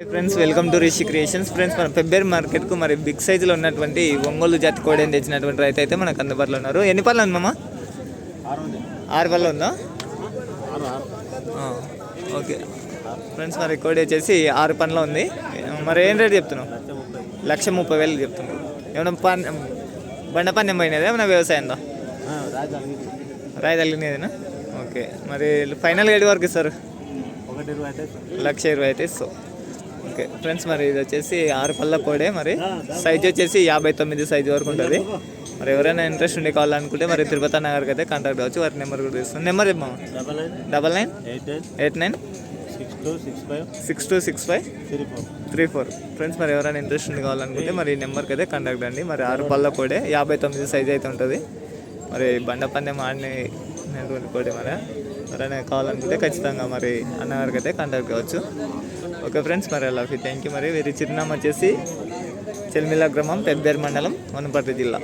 Friends welcome to Rishi creations friends మన ఫిబ్రవరి మార్కెట్కు మరి బిగ్ సైజులో ఉన్నటువంటి ఒంగోలు జాతి కోడని తెచ్చినటువంటి రైతు అయితే మనకు అందుబాటులో ఉన్నారు. ఎన్ని పళ్ళు ఉంది మామ? ఆరు పళ్ళు ఉందా? ఓకే. ఫ్రెండ్స్ మరి కోడి వచ్చేసి ఆరు పనులు ఉంది. మరి ఏం రేట్ చెప్తున్నావు? లక్ష ముప్పై వేలు చెప్తున్నావు. ఏమైనా పన్ బండ పన్నెం పోయినది? ఏమైనా వ్యవసాయందా రాయి తగిలినదేనా ఓకే. మరి ఫైనల్ ఏడు వరకు ఇస్తారు? లక్ష ఇరవై అయితే ఇస్తావు ఓకే. ఫ్రెండ్స్ మరి ఇది వచ్చేసి ఆరు పళ్ళ కోడే మరి. సైజ్ వచ్చేసి యాభై తొమ్మిది సైజ్ వరకు ఉంటుంది. మరి ఎవరైనా ఇంట్రెస్ట్ ఉండి కావాలనుకుంటే మరి తిరుపతి నగర్కి అయితే కాంటాక్ట్ అవ్వచ్చు వారి నెంబర్ కూడా ఇస్తాను number ఇవ్వమా double nine eight nine six two six five six two six five three four three four friends మరి ఎవరైనా ఇంట్రెస్ట్ ఉండి కావాలనుకుంటే మరి ఈ నెంబర్కి అయితే కాంటాక్ట్ అండి. మరి ఆరు పళ్ళ కోడే యాభై తొమ్మిది సైజ్ అయితే ఉంటుంది. మరి బండ పందెం ఆడినటువంటి కోడి మరి. ఎవరైనా కావాలనుకుంటే ఖచ్చితంగా మరి అన్నగారికి అయితే కాంటాక్ట్ కావచ్చు. ఓకే ఫ్రెండ్స్ మరి అలా థ్యాంక్ యూ మరి. వీరి చిరునామా వచ్చేసి చెల్మిల గ్రామం పెద్దేరు మండలం వనపర్తి జిల్లా.